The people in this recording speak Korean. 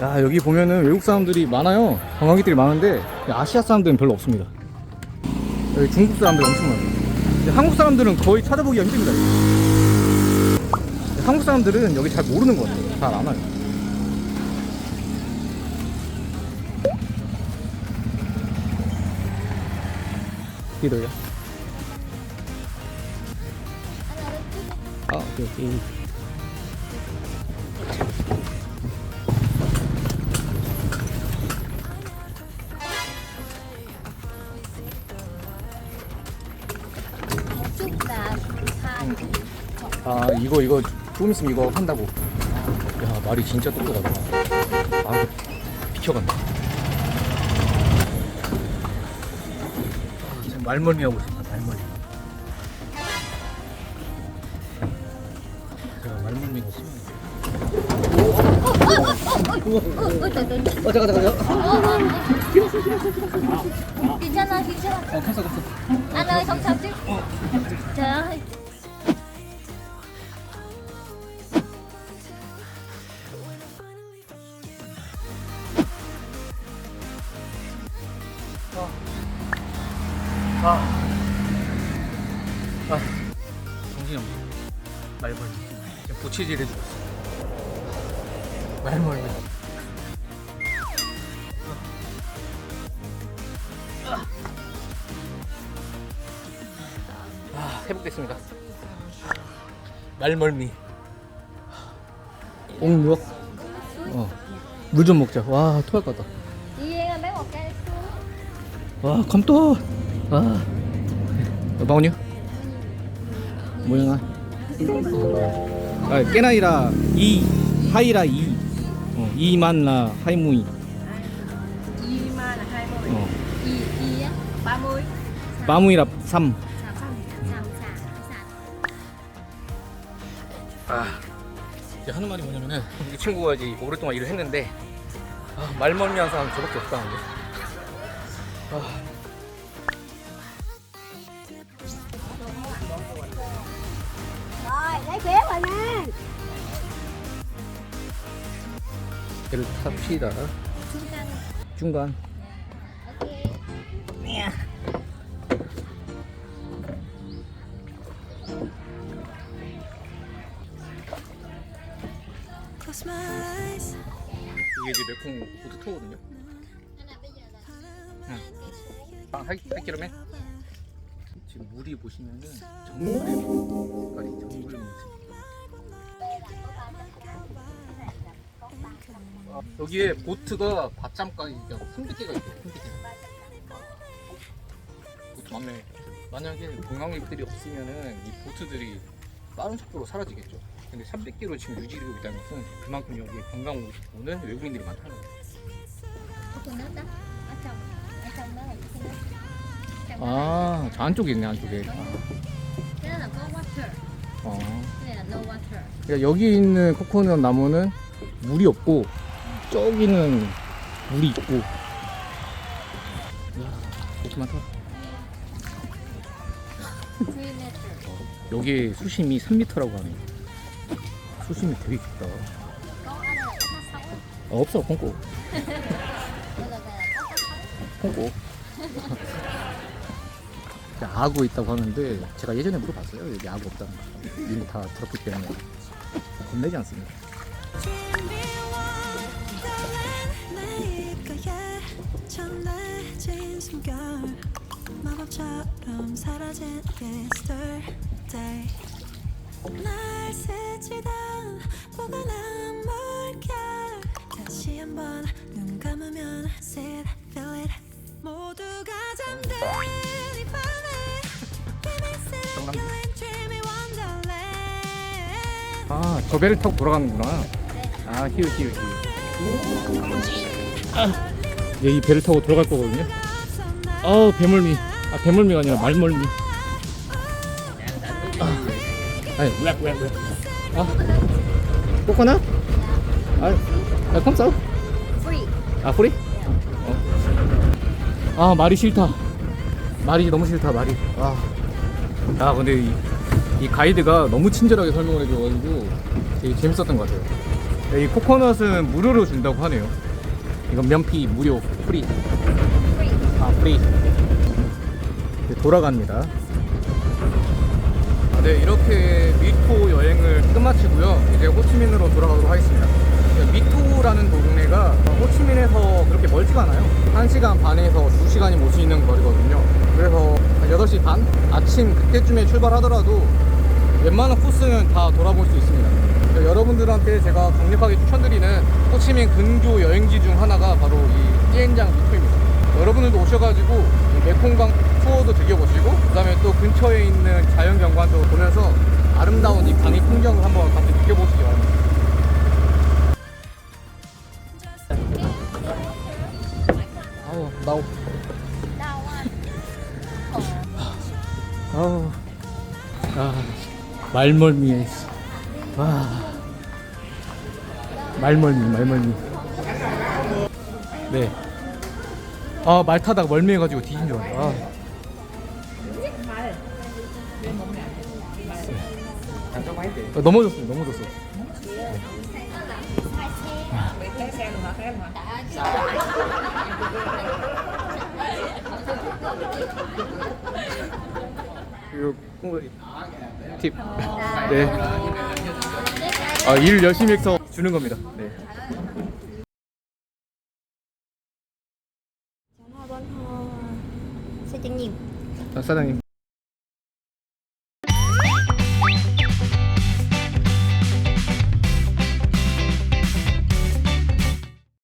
야 여기 보면은 외국 사람들이 많아요. 관광객들이 많은데 아시아 사람들은 별로 없습니다. 여기 중국 사람들 엄청 많아요 한국 사람들은 거의 찾아보기가 힘듭니다. 여기. 한국 사람들은 여기 잘 모르는 것 같아요. 잘 안 와요. 기도요 아 오케이 오케이 아 이거 이거 조금 있으면 이거 한다고. 야 말이 진짜 똑똑하다. 아 비켜간다. 아, 지금 말멀미 하고 있습니다 말멀미 제가 말멀미가 심해요. 어 잠깐 잠깐요 괜찮아 괜찮아. 어 컸어 컸어. ơi không sao chứ trời 아, 아 정신이 없네 말멀미 그냥 부채질 해주고 있어 말멀미 아, 해보겠습니다. 말멀미. 옥누억. 어. 물 좀 먹자. 와, 토할 것 같다. xuống 와, 감도. 아. 마오뉴? 뭐야? 아, 깨나이라 이 하이라 이. 어, 이만라 하이무이. Yima là 20 어. Yi, Yi á 30 마무이라 3. Xào xong Xào xả xả 아, 이제 하는 말이 뭐냐면은 이 친구가 이제 오랫동안 일을 했는데 아, 말멀미한 사람 저밖에 없다는데. 아. 배를 탑시다. 중간. Eyes. 이게 이제 메콩 là 응. 아, 할, 할기로면 지금 물이 보시면은 정글의 색깔이 정글의 모습. 여기에 보트가 밭잠까지 300개가 있대요. 300개. 보트 많네. 만약에 관광객들이 없으면은 이 보트들이 빠른 속도로 사라지겠죠. 근데 300개로 지금 유지되고 있다는 것은 그만큼 여기 관광 오는 외국인들이 많다는 거예요. 아, 저 안쪽에 있네, 안쪽에. Water 어. 그러니까 여기 있는 코코넛 나무는 물이 없고 저기는 물이 있고. 이야 좋게 많다. 3 meter 여기 수심이 3m라고 하네. 수심이 되게 깊다. 어, 없어 콩고 콩고 악어 있다고 하는데 제가 예전에 물어봤어요. 여기 악어 없다는 거. 이미 다 들었기 때문에. 겁내지 않습니다 아 저 배를 타고 돌아가는구나 아 히읗 히읗 히읗 아, 여기 배를 타고 돌아갈 거거든요. 아 배멀미. 아 배멀미가 아니라 말멀미. 아, 아니 왜왜왜? 아. 꼬꼬나? 아, 아 컴싸 아 프리 어. 아 말이 싫다. 말이 너무 싫다 말이. 아, 아 근데 이 이 가이드가 너무 친절하게 설명을 해줘가지고 되게 재밌었던 것 같아요. 네, 이 코코넛은 무료로 준다고 하네요. 이건 면피 무료 프리. 아 프리. 네, 돌아갑니다. 아, 네 이렇게 미토 여행을 끝마치고요. 이제 호치민으로 돌아가도록 하겠습니다. 네, 미토라는 동네가 호치민에서 그렇게 멀지가 않아요. 1시간 반에서 2시간이 못수 있는 거리거든요. 그래서 한 8시 반? 아침 그때쯤에 출발하더라도 웬만한 코스는 다 돌아볼 수 있습니다. 여러분들한테 제가 강력하게 추천드리는 호치민 근교 여행지 중 하나가 바로 이 띠엔장 미토입니다. 여러분들도 오셔가지고 이 메콩강 투어도 즐겨보시고 그다음에 또 근처에 있는 자연 경관도 보면서 아름다운 이 강의 풍경을 한번 같이 느껴보시기 바랍니다. 아우 나오 아우 아 말멀미에 와 말멀미 말멀미 네 아 말 타다가 멀미해가지고 뒤진 줄 알았다 아. 아, 넘어졌어요 넘어졌어 그리고 꽁거리 팁. 네. 아, 일 열심히 해서 주는 겁니다. 네. Chân nhiều 아, 사장님.